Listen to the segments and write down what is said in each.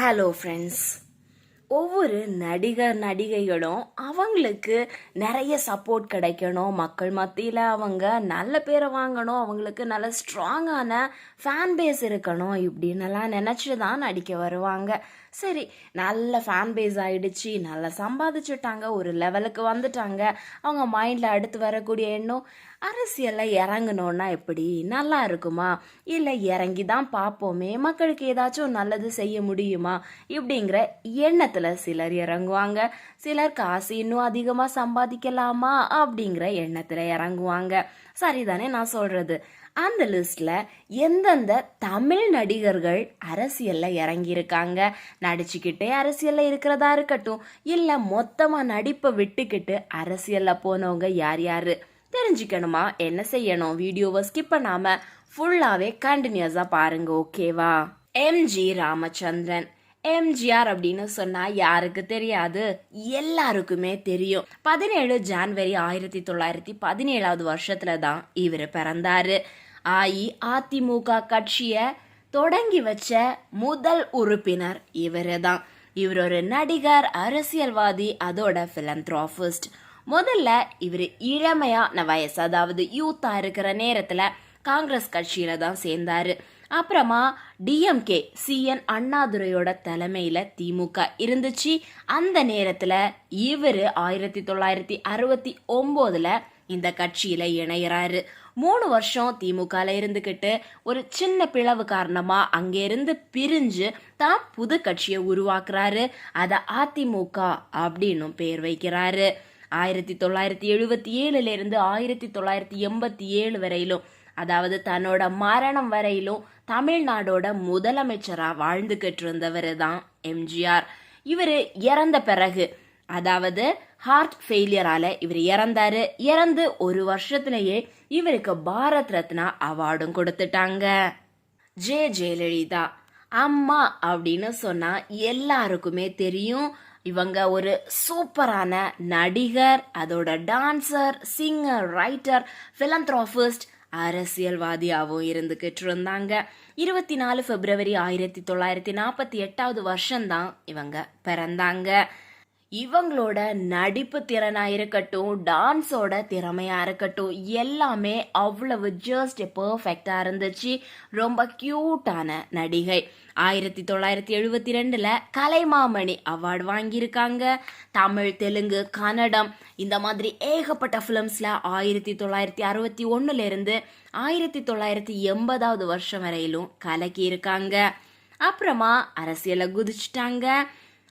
Hello friends ஒவ்வொரு நடிகர் நடிகைகளும் அவங்களுக்கு நிறைய சப்போர்ட் கிடைக்கணும். மக்கள் மத்தியில் அவங்க நல்ல பேரை வாங்கணும். அவங்களுக்கு நல்ல ஸ்ட்ராங்கான ஃபேன் பேஸ் இருக்கணும். இப்படின்னுலாம் நினச்சி தான் நடிக்க வருவாங்க. சரி நல்ல ஃபேன் பேஸ் ஆகிடுச்சு நல்லா சம்பாதிச்சுட்டாங்க. ஒரு லெவலுக்கு வந்துட்டாங்க. அவங்க மைண்டில் அடுத்து வரக்கூடிய எண்ணம் அரசியலில் இறங்கணுன்னா எப்படி? நல்லா இருக்குமா? இல்லை இறங்கி தான் பார்ப்போமே மக்களுக்கு ஏதாச்சும் நல்லது செய்ய முடியுமா? இப்படிங்கிற எண்ணத்தில் சிலர் இறங்குவாங்க. சிலர் காசு இன்னும் அதிகமாக சம்பாதிக்கலாமா? அப்படிங்கிற எண்ணத்தில் இறங்குவாங்க. சரிதானே நான் சொல்கிறது அந்த லிஸ்ட்ல எந்தெந்த தமிழ் நடிகர்கள் அரசியல்ல இறங்கியிருக்காங்க? நடிச்சுக்கிட்டே அரசியல்ல இருக்கிறதா இருக்கட்டும். இல்ல மொத்தமா நடிப்பை விட்டுக்கிட்டு அரசியல்ல போனவங்க யார் யாரு? தெரிஞ்சுக்கணுமா? என்ன செய்யணும்? வீடியோவை ஸ்கிப் பண்ணாம ஃபுல்லாவே கண்டினியூஸா பாருங்க ஓகேவா எம்ஜி ராமச்சந்திரன். எம்ஜிஆர் அப்படின்னு சொன்னா யாருக்கு தெரியாது? எல்லாருக்குமே தெரியும். பதினேழு ஜான்வரி ஆயிரத்தி தொள்ளாயிரத்தி பதினேழாவது வருஷத்துல தான் இவர் பிறந்தாரு. அஇஅதிமுக கட்சிய தொடங்கி வச்ச முதல் உறுப்பினர் இவரு தான் இவர் ஒரு நடிகர் அரசியல்வாதி அதோட பிலந்த்ராபிஸ்ட் முதல்ல இவர் இளமையான வயசு அதாவது யூத்தா இருக்கிற நேரத்துல காங்கிரஸ் கட்சியில தான் சேர்ந்தாரு. அப்புறமா டிஎம்கே சிஎன் அண்ணாதுரையோட தலைமையில திமுக இருந்துச்சு. அந்த நேரத்துல இவர் ஆயிரத்தி தொள்ளாயிரத்தி அறுபத்தி ஒன்பதுல இந்த கட்சியில இணையறாரு. மூணு வருஷம் திமுகல இருந்துகிட்டு ஒரு சின்ன பிளவு காரணமா அங்கேருந்து பிரிஞ்சு தான் புது கட்சியை உருவாக்குறாரு. அத அதிமுக அப்படின்னும் பேர் வைக்கிறாரு. ஆயிரத்தி தொள்ளாயிரத்தி எழுபத்தி ஏழுலேருந்து ஆயிரத்தி தொள்ளாயிரத்தி எண்பத்தி ஏழு வரையிலும் அதாவது தன்னோட மரணம் வரையிலும் தமிழ்நாடோட முதலமைச்சராக வாழ்ந்துகிட்டு இருந்தவர் தான் எம்ஜிஆர். இவர் இறந்த பிறகு அதாவது ஹார்ட் ஃபெயிலியரால இவர் இறந்தாரு. இறந்து ஒரு வருஷத்திலேயே இவருக்கு பாரத் ரத்னா அவார்டும் கொடுத்துட்டாங்க. ஜே ஜெயலலிதா. அம்மா அப்படின்னு சொன்னா எல்லாருக்குமே தெரியும். இவங்க ஒரு சூப்பரான நடிகர் அதோட டான்சர் சிங்கர் ரைட்டர் ஃபிலந்த்ராஃபிஸ்ட் அரசியல்வாதியாகவும் இருந்துகிட்டு இருந்தாங்க இருபத்தி நாலு பிப்ரவரி ஆயிரத்தி தொள்ளாயிரத்தி நாற்பத்தி எட்டாவது வருஷம்தான் இவங்க பிறந்தாங்க. இவங்களோட நடிப்பு திறனா இருக்கட்டும் டான்ஸோட திறமையா இருக்கட்டும் எல்லாமே அவ்வளவு ஜஸ்ட் பர்ஃபெக்டா இருந்துச்சு. ரொம்ப கியூட்டான நடிகை. ஆயிரத்தி தொள்ளாயிரத்தி எழுபத்தி ரெண்டுல கலைமாமணி அவார்டு வாங்கியிருக்காங்க. தமிழ் தெலுங்கு கன்னடம் இந்த மாதிரி ஏகப்பட்ட ஃபிலிம்ஸ்ல ஆயிரத்தி தொள்ளாயிரத்தி அறுபத்தி ஒன்னுல இருந்து ஆயிரத்தி தொள்ளாயிரத்தி எண்பதாவது வருஷம் வரையிலும் கலக்கி இருக்காங்க அப்புறமா அரசியலை குதிச்சிட்டாங்க.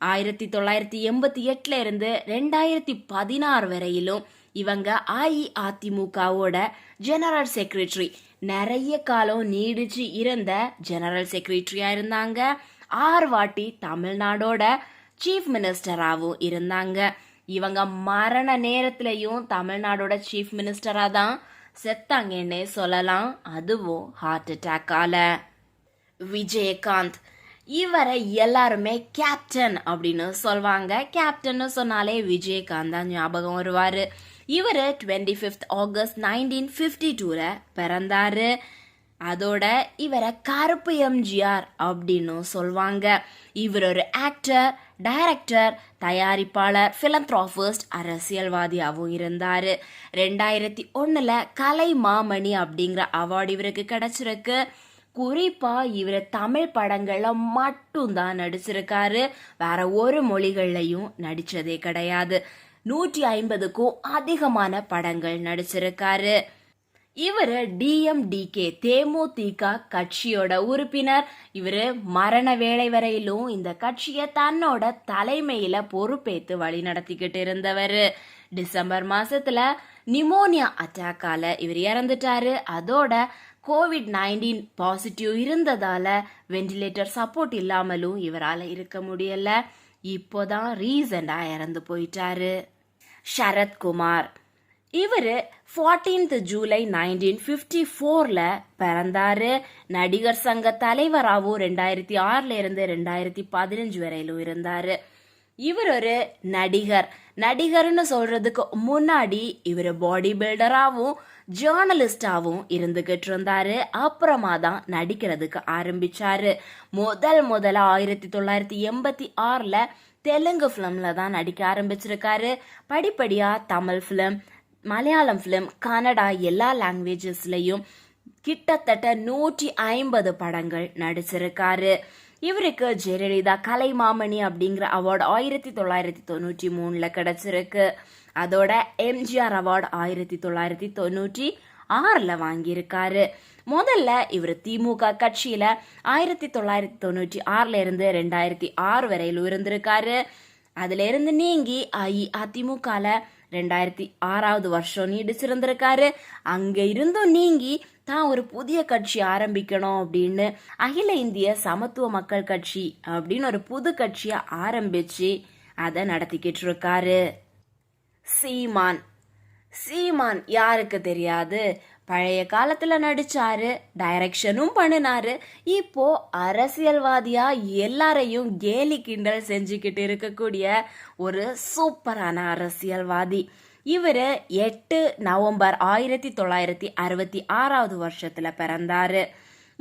ஆயிரத்தி தொள்ளாயிரத்தி எண்பத்தி எட்டுல இருந்து ரெண்டாயிரத்தி பதினாறு வரையிலும் இவங்க அஇஅதிமுகவோட ஜெனரல் செக்ரட்டரி நிறைய காலம் நீடிச்சு இருந்த ஜெனரல் செக்ரட்டரியா இருந்தாங்க. ஆறு வாட்டி தமிழ்நாடோட சீஃப் மினிஸ்டராகவும் இருந்தாங்க. இவங்க மரண நேரத்திலையும் தமிழ்நாடோட சீஃப் மினிஸ்டராக தான் செத்தாங்கன்னே சொல்லலாம். அதுவும் ஹார்ட் அட்டாக்கால விஜயகாந்த் இவரை எல்லாருமே கேப்டன் அப்படின்னு சொல்வாங்க. கேப்டன் சொன்னாலே விஜயகாந்த் தான் ஞாபகம் வருவார். இவர் twenty fifth August nineteen fifty டூவில் பிறந்தாரு. அதோட இவரை கருப்பு எம்ஜிஆர் அப்படின்னு சொல்வாங்க. இவர் ஒரு ஆக்டர் டைரக்டர் தயாரிப்பாளர் பிலந்த்ராபிஸ்ட் அரசியல்வாதியாகவும் இருந்தார். ரெண்டாயிரத்தி ஒன்றில் கலை மாமணி அப்படிங்கிற அவார்டு இவருக்கு கிடச்சிருக்கு. குறிப்பா இவர் தமிழ் படங்கள்ல மட்டும்தான் நடிச்சிருக்காரு. வேற ஒரு மொழிகள்லையும் நடிச்சதே கிடையாது. நூற்றி ஐம்பதுக்கும் அதிகமான படங்கள் நடிச்சிருக்காரு. இவர் டிஎம்டிகே தேமுதிக கட்சியோட உறுப்பினர். இவர் மரண வேலை வரையிலும் இந்த கட்சியை தன்னோட தலைமையில பொறுப்பேத்து வழி நடத்திக்கிட்டு இருந்தவர். டிசம்பர் மாசத்துல நிமோனியா அட்டாக்கால இவர் இறந்துட்டாரு. அதோட கோவிட் நைன்டீன் பாசிட்டிவ் இருந்ததால வெண்டிலேட்டர் சப்போர்ட் இல்லாமலும் இவரால் இருக்க முடியல. இப்போதான் ரீசண்டா இறந்து போயிட்டாரு. சரத்குமார். இவர் ஃபார்டீன்த் ஜூலை நைன்டீன் ஃபிஃப்டி ஃபோரில் பிறந்தாரு. நடிகர் சங்க தலைவராகவும் ரெண்டாயிரத்தி ஆறில் இருந்து ரெண்டாயிரத்தி பதினஞ்சு வரையிலும் இருந்தார். இவர் ஒரு நடிகர். நடிகர்னு சொல்றதுக்கு முன்னாடி இவர் பாடி பில்டராகவும் ஜேர்னலிஸ்டாகவும் இருந்துகிட்டு இருந்தாரு. அப்புறமா தான் நடிக்கிறதுக்கு ஆரம்பிச்சாரு. முதல் முதல்ல ஆயிரத்தி தொள்ளாயிரத்தி எண்பத்தி ஆறில் தெலுங்கு ஃபிலிமில் தான் நடிக்க ஆரம்பிச்சிருக்காரு. படிப்படியாக தமிழ் ஃபிலிம் மலையாளம் ஃபிலிம் கன்னடா எல்லா லாங்குவேஜஸ்லேயும் கிட்டத்தட்ட நூற்றி ஐம்பது படங்கள் நடிச்சிருக்காரு. இவருக்கு ஜெயலலிதா கலைமாமணி அப்படிங்கிற அவார்டு ஆயிரத்தி தொள்ளாயிரத்தி தொண்ணூற்றி மூணில் கிடச்சிருக்கு. அதோட எம்ஜிஆர் அவார்டு ஆயிரத்தி தொள்ளாயிரத்தி தொண்ணூற்றி ஆறில் வாங்கியிருக்காரு. முதல்ல இவர் திமுக கட்சியில் ஆயிரத்தி தொள்ளாயிரத்தி தொண்ணூற்றி ஆறில் இருந்து ரெண்டாயிரத்தி ஆறு வரையிலும் இருந்திருக்காரு. அதிலிருந்து நீங்கி அஇஅதிமுகவில் ரெண்டாயிரத்தி ஆறாவது வருஷம் நீடிச்சிருந்திருக்காரு அங்க இருந்தும் நீங்கி தான் ஒரு புதிய கட்சி ஆரம்பிக்கணும் அப்படின்னு அகில இந்திய சமத்துவ மக்கள் கட்சி அப்படின்னு ஒரு புது கட்சியை ஆரம்பிச்சு அதை நடத்திக்கிட்டு இருக்காரு. சீமான். சீமான் யாருக்கு தெரியாது? பழைய காலத்துல நடிச்சாரு டைரக்ஷனும் பண்ணினாரு. இப்போ அரசியல்வாதியா எல்லாரையும் கேலி கிண்டல் செஞ்சுக்கிட்டு இருக்கக்கூடிய ஒரு சூப்பரான அரசியல்வாதி. இவர் எட்டு நவம்பர் ஆயிரத்தி தொள்ளாயிரத்தி அறுபத்தி ஆறாவது வருஷத்துல பிறந்தாரு.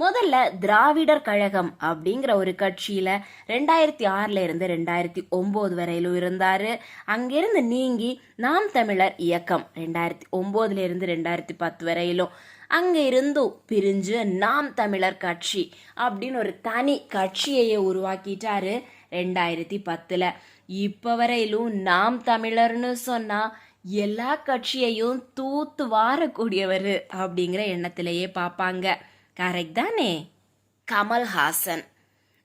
முதல்ல திராவிடர் கழகம் அப்படிங்கிற ஒரு கட்சியில ரெண்டாயிரத்தி ஆறுல இருந்து ரெண்டாயிரத்தி ஒன்பது வரையிலும் இருந்தாரு. அங்கிருந்து நீங்கி நாம் தமிழர் இயக்கம் ரெண்டாயிரத்தி ஒன்பதுல இருந்து ரெண்டாயிரத்தி பத்து வரையிலும். அங்க இருந்தும் பிரிஞ்சு நாம் தமிழர் கட்சி அப்படின்னு ஒரு தனி கட்சியையே உருவாக்கிட்டாரு ரெண்டாயிரத்தி பத்துல. இப்ப வரையிலும் நாம் தமிழர்னு சொன்னா எல்லா கட்சியையும் தூத்து வாரக்கூடியவர் அப்படிங்கிற எண்ணத்திலேயே பார்ப்பாங்க கரெக்ட் தானே? கமல்ஹாசன்.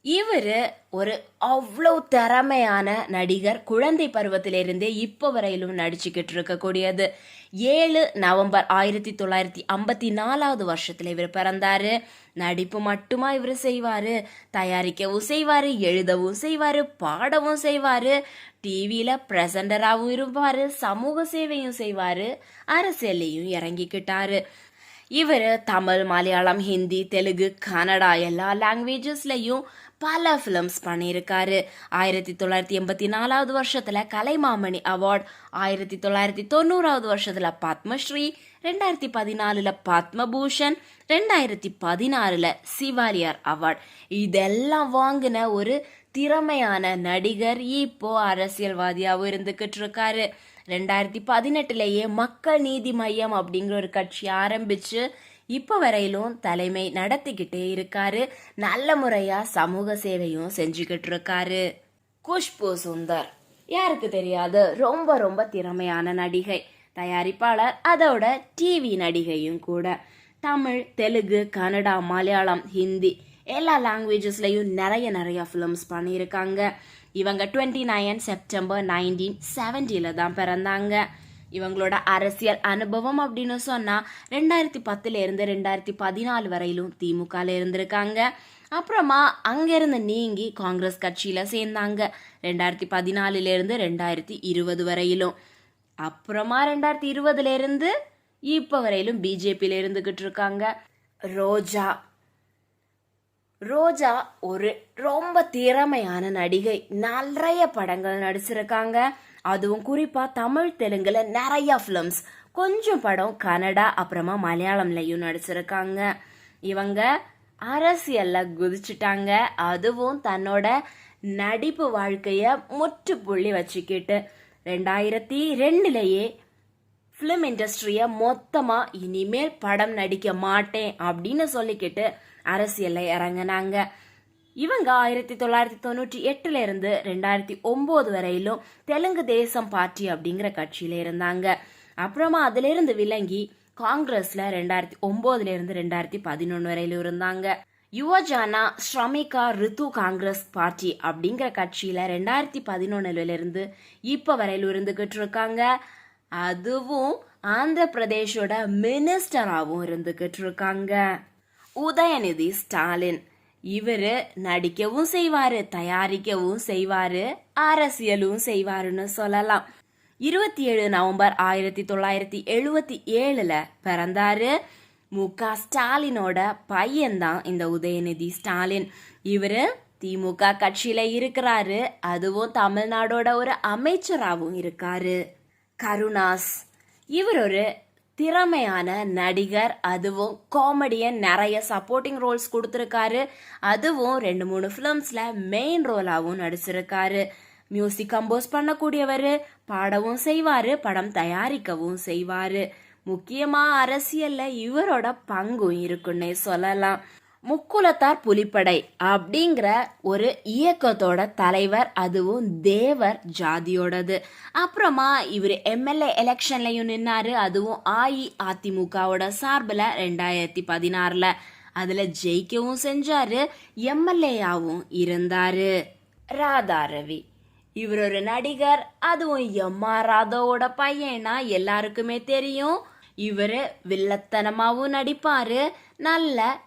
இவர் ஒரு அவ்வளோ திறமையான நடிகர். குழந்தை பருவத்திலிருந்தே இப்போ வரையிலும் நடிச்சுக்கிட்டு இருக்கக்கூடியது. ஏழு நவம்பர் ஆயிரத்தி தொள்ளாயிரத்தி ஐம்பத்தி நாலாவது வருஷத்தில் இவர் பிறந்தார். நடிப்பு மட்டுமா இவர் செய்வார். தயாரிக்கவும் செய்வார் எழுதவும் செய்வார் பாடவும் செய்வார். டிவியில் ப்ரெசண்டராகவும் இருப்பார் சமூக சேவையும் செய்வார். அரசியல்லையும் இறங்கிக்கிட்டார். இவர் தமிழ் மலையாளம் ஹிந்தி தெலுங்கு கன்னடா எல்லா லாங்குவேஜஸ்லையும் பல ஃபிலிம்ஸ் பண்ணியிருக்காரு. ஆயிரத்தி தொள்ளாயிரத்தி எண்பத்தி நாலாவது வருஷத்தில் கலைமாமணி அவார்ட் ஆயிரத்தி தொள்ளாயிரத்தி தொண்ணூறாவது வருஷத்தில் பத்மஸ்ரீ ரெண்டாயிரத்தி பதினாலில் பத்மபூஷன் ரெண்டாயிரத்தி பதினாறில் சிவாலியார் அவார்ட் இதெல்லாம் வாங்கின ஒரு திறமையான நடிகர் இப்போ அரசியல்வாதியாகவும் இருந்துகிட்டு இருக்காரு. ரெண்டாயிரத்தி பதினெட்டுலேயே மக்கள் நீதி மையம் அப்படிங்கிற ஒரு கட்சி ஆரம்பிச்சு இப்போ வரையிலும் தலைமை நடத்திக்கிட்டே இருக்காரு. நல்ல முறையா சமூக சேவையும் செஞ்சுக்கிட்டு இருக்காரு. குஷ்பு சுந்தர். யாருக்கு தெரியாது? ரொம்ப ரொம்ப திறமையான நடிகை. தயாரிப்பாளர் அதோட டிவி நடிகையும் கூட. தமிழ் தெலுங்கு கன்னடா மலையாளம் ஹிந்தி எல்லா லாங்குவேஜஸ்லையும் நிறைய நிறைய ஃபிலிம்ஸ் பண்ணியிருக்காங்க. இவங்க டுவெண்ட்டி நைன் செப்டம்பர் நைன்டீன் செவன்ட்டியில் தான் பிறந்தாங்க. இவங்களோட அரசியல் அனுபவம் அப்படின்னு சொன்னால் ரெண்டாயிரத்தி பத்துலேருந்து ரெண்டாயிரத்தி பதினாலு வரையிலும் திமுகவில் இருந்திருக்காங்க. அப்புறமா அங்கேருந்து நீங்கி காங்கிரஸ் கட்சியில் சேர்ந்தாங்க. ரெண்டாயிரத்தி பதினாலுலேருந்து ரெண்டாயிரத்தி இருபது வரையிலும். அப்புறமா ரெண்டாயிரத்தி இருபதுலேருந்து இப்போ வரையிலும் பிஜேபியில் இருந்துக்கிட்டு இருக்காங்க. ரோஜா ரோஜா ஒரு ரொம்ப திறமையான நடிகை. நிறைய படங்கள் நடிச்சிருக்காங்க. அதுவும் குறிப்பா தமிழ் தெலுங்குல நிறைய ஃபிலிம்ஸ் கொஞ்சம் படம் கன்னடா அப்புறமா மலையாளம்லயும் நடிச்சிருக்காங்க. இவங்க அரசியல்ல குதிச்சுட்டாங்க. அதுவும் தன்னோட நடிப்பு வாழ்க்கைய முற்றுப்புள்ளி வச்சுக்கிட்டு. ரெண்டாயிரத்தி ரெண்டுலேயே ஃபிலிம் இண்டஸ்ட்ரியை மொத்தமாக இனிமேல் படம் நடிக்க மாட்டேன் அப்படின்னு சொல்லிக்கிட்டு அரசியலில் இறங்கினாங்க. இவங்க ஆயிரத்தி தொள்ளாயிரத்தி தொண்ணூற்றி எட்டுல இருந்து ரெண்டாயிரத்தி ஒன்பது வரையிலும் தெலுங்கு தேசம் பார்ட்டி அப்படிங்கிற கட்சியில இருந்தாங்க. அப்புறமா அதுல இருந்து விலகி காங்கிரஸ்ல ரெண்டாயிரத்தி ஒன்பதுல இருந்து ரெண்டாயிரத்தி பதினொன்று வரையிலும் இருந்தாங்க. யுவஜானா ஸ்ரமிகா ரித்து காங்கிரஸ் பார்ட்டி அப்படிங்கிற கட்சியில ரெண்டாயிரத்தி பதினொன்னுல இருந்து இப்ப வரையிலும் இருந்துகிட்டு இருக்காங்க. அதுவும் ஆந்திர பிரதேஷோட மினிஸ்டராகவும் இருந்துகிட்டு இருக்காங்க. உதயநிதி ஸ்டாலின். இவரு நடிக்கவும் செய்வாரு தயாரிக்கவும் செய்வாரு அரசியலும் செய்வாருன்னு சொல்லலாம். இருபத்தி ஏழு நவம்பர் ஆயிரத்தி தொள்ளாயிரத்தி எழுபத்தி ஏழுல பிறந்தாரு மு. க. ஸ்டாலினோட பையன்தான் இந்த உதயநிதி ஸ்டாலின். இவரு திமுக கட்சியில இருக்கிறாரு. அதுவும் தமிழ்நாடோட ஒரு அமைச்சராகவும் இருக்காரு. கருணாஸ். இவர் ஒரு திறமையான நடிகர் அதுவும் காமெடியன் நிறைய சப்போர்ட்டிங் ரோல்ஸ் கொடுத்துருக்காரு. அதுவும் ரெண்டு மூணு ஃபிலிம்ஸில் மெயின் ரோலாகவும் நடிச்சிருக்காரு. மியூசிக் கம்போஸ் பண்ணக்கூடியவர் பாடவும் செய்வார் படம் தயாரிக்கவும் செய்வார். முக்கியமாக அரசியலில் இவரோட பங்கும் இருக்குன்னே சொல்லலாம். முக்குலத்தார் புலிப்படை அப்படிங்கிற ஒரு இயக்கத்தோட தலைவர் அதுவும் தேவர் ஜாதியோடது. அப்புறமா இவர் எம்எல்ஏ எலெக்ஷன்லையும் நின்னாரு. அதுவும் அஇஅதிமுகவோட சார்பில் ரெண்டாயிரத்தி பதினாறில். அதில் ஜெயிக்கவும் செஞ்சாரு. எம்எல்ஏயாவும் இருந்தாரு. ராதா ரவி. இவர் ஒரு நடிகர். அதுவும் எம்மா ராதாவோட பையனா? எல்லாருக்குமே தெரியும். இவர் வில்லத்தனமாகவும் நடிப்பாரு. நல்ல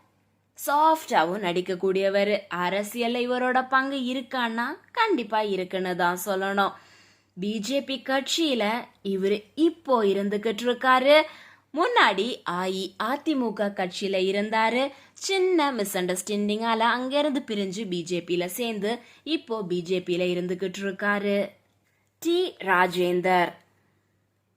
சாஃப்டாகவும் நடிக்கக்கூடியவர் அரசியல்ல இவரோட பங்கு இருக்கான்னா கண்டிப்பா இருக்குன்னு தான் சொல்லணும். பிஜேபி கட்சியில இவர் இப்போ இருந்துகிட்டு இருக்காரு. முன்னாடி அஇஅதிமுக கட்சியில இருந்தாரு. சின்ன மிஸ் அண்டர்ஸ்டாண்டிங்கால அங்கிருந்து பிரிஞ்சு பிஜேபியில சேர்ந்து இப்போ பிஜேபியில இருந்துகிட்டு இருக்காரு. டி. ராஜேந்தர்.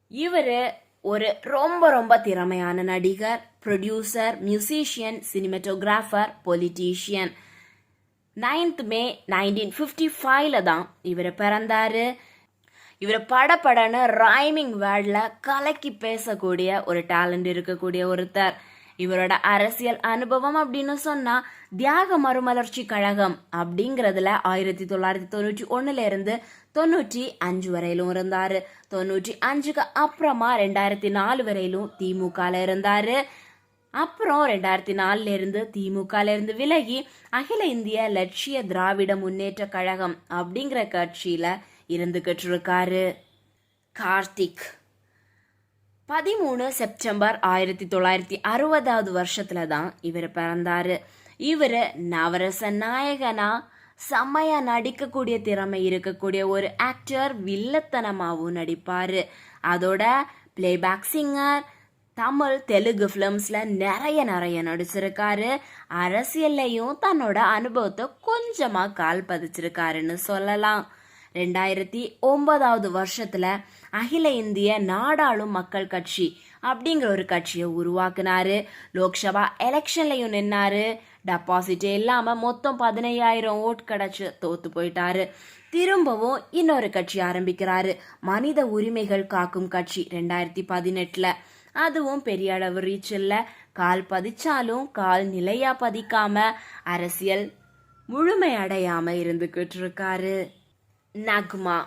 இவர் ஒரு ரொம்ப ரொம்ப திறமையான நடிகர். Producer musician cinematographer, politician ninth May nineteen fifty ஃபைவ்ல தான் இவர் பிறந்தாரு. இவர் படப்படன்னு ரைமிங் வேர்டில் கலக்கி பேசக்கூடிய ஒரு டேலண்ட் இருக்கக்கூடிய ஒருத்தர். இவரோட அரசியல் அனுபவம் அப்படின்னு சொன்னா தியாக மறுமலர்ச்சி கழகம் அப்படிங்கிறதுல ஆயிரத்தி தொள்ளாயிரத்தி தொண்ணூற்றி ஒன்றுலேருந்து இருந்து தொண்ணூற்றி அஞ்சு வரையிலும் இருந்தாரு. தொண்ணூற்றி அஞ்சுக்கு அப்புறமா ரெண்டாயிரத்தி நாலு வரையிலும் திமுகல இருந்தாரு. அப்புறம் ரெண்டாயிரத்தி நாலுல இருந்து திமுகல இருந்து விலகி அகில இந்திய லட்சிய திராவிட முன்னேற்ற கழகம் அப்படிங்கிற கட்சியில இருந்துகிட்டு இருக்காரு. கார்த்திக். பதிமூணு செப்டம்பர் ஆயிரத்தி தொள்ளாயிரத்தி அறுபதாவது வருஷத்துல தான் இவர் பிறந்தாரு. இவர் நவரச நாயகனா செம்மையா நடிக்கக்கூடிய திறமை இருக்கக்கூடிய ஒரு ஆக்டர் வில்லத்தனமாகவும் நடிப்பாரு. அதோட பிளேபேக் சிங்கர் தமிழ் தெலுங்கு ஃபிலிம்ஸில் நிறைய நிறைய நடிச்சிருக்காரு. அரசியல்லையும் தன்னோட அனுபவத்தை கொஞ்சமாக கால் பதிச்சிருக்காருன்னு சொல்லலாம். ரெண்டாயிரத்தி ஒன்பதாவது வருஷத்தில் அகில இந்திய நாடாளும் மக்கள் கட்சி அப்படிங்கிற ஒரு கட்சியை உருவாக்குனாரு. லோக்சபா எலெக்ஷன்லையும் நின்னாரு. டெபாசிட்டே இல்லாமல் மொத்தம் பதினையாயிரம் ஓட் கிடச்சி தோத்து போயிட்டாரு. திரும்பவும் இன்னொரு கட்சி ஆரம்பிக்கிறாரு. மனித உரிமைகள் காக்கும் கட்சி ரெண்டாயிரத்தி பதினெட்டில். அதுவும் பெரிய அளவு ரீச் இல்லை. கால் பதிச்சாலும் கால் நிலையா பதிக்காம அரசியல் முழுமை அடையாம இருந்துகிட்டு இருக்காரு. நக்மா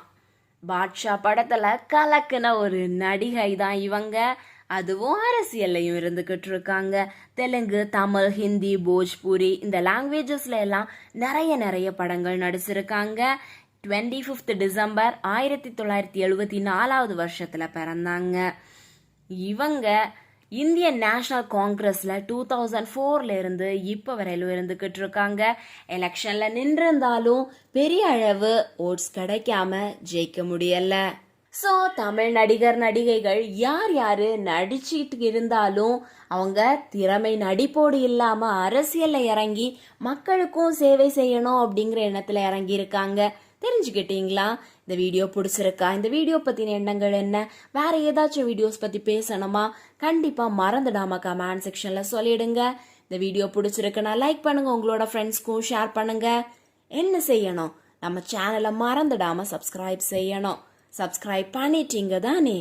பாட்ஷா படத்துல கலக்குன ஒரு நடிகை தான் இவங்க. அதுவும் அரசியல்லையும் இருந்துகிட்டு இருக்காங்க. தெலுங்கு தமிழ் ஹிந்தி போஜ்பூரி இந்த லாங்குவேஜஸ்ல எல்லாம் நிறைய நிறைய படங்கள் நடிச்சிருக்காங்க. டுவெண்ட்டி ஃபிஃப்த் டிசம்பர் ஆயிரத்தி தொள்ளாயிரத்தி எழுபத்தி நாலாவது வருஷத்துல பிறந்தாங்க. இவங்க இந்தியன் நேஷனல் காங்கிரஸில் டூ தௌசண்ட் ஃபோர்லேருந்து இப்போ வரையிலும் இருந்துக்கிட்டு இருக்காங்க. எலெக்ஷனில் நின்றிருந்தாலும் பெரிய அளவு ஓட்ஸ் கிடைக்காம ஜெயிக்க முடியல. ஸோ தமிழ் நடிகர் நடிகைகள் யார் யார் நடிச்சிட்டு இருந்தாலும் அவங்க திறமை நடிப்போடு இல்லாமல் அரசியலில் இறங்கி மக்களுக்கும் சேவை செய்யணும் அப்படிங்கிற எண்ணத்தில் இறங்கியிருக்காங்க. தெரிஞ்சுக்கிட்டீங்களா? இந்த வீடியோ பிடிச்சிருக்கா? இந்த வீடியோ பற்றின எண்ணங்கள் என்ன? வேற ஏதாச்சும் வீடியோஸ் பற்றி பேசணுமா? கண்டிப்பாக மறந்துடாம கமெண்ட் செக்ஷனில் சொல்லிடுங்க. இந்த வீடியோ பிடிச்சிருக்குன்னா லைக் பண்ணுங்க உங்களோட ஃப்ரெண்ட்ஸ்க்கும் ஷேர் பண்ணுங்க. என்ன செய்யணும்? நம்ம சேனலை மறந்துடாம சப்ஸ்கிரைப் செய்யணும். சப்ஸ்கிரைப் பண்ணிட்டீங்க தானே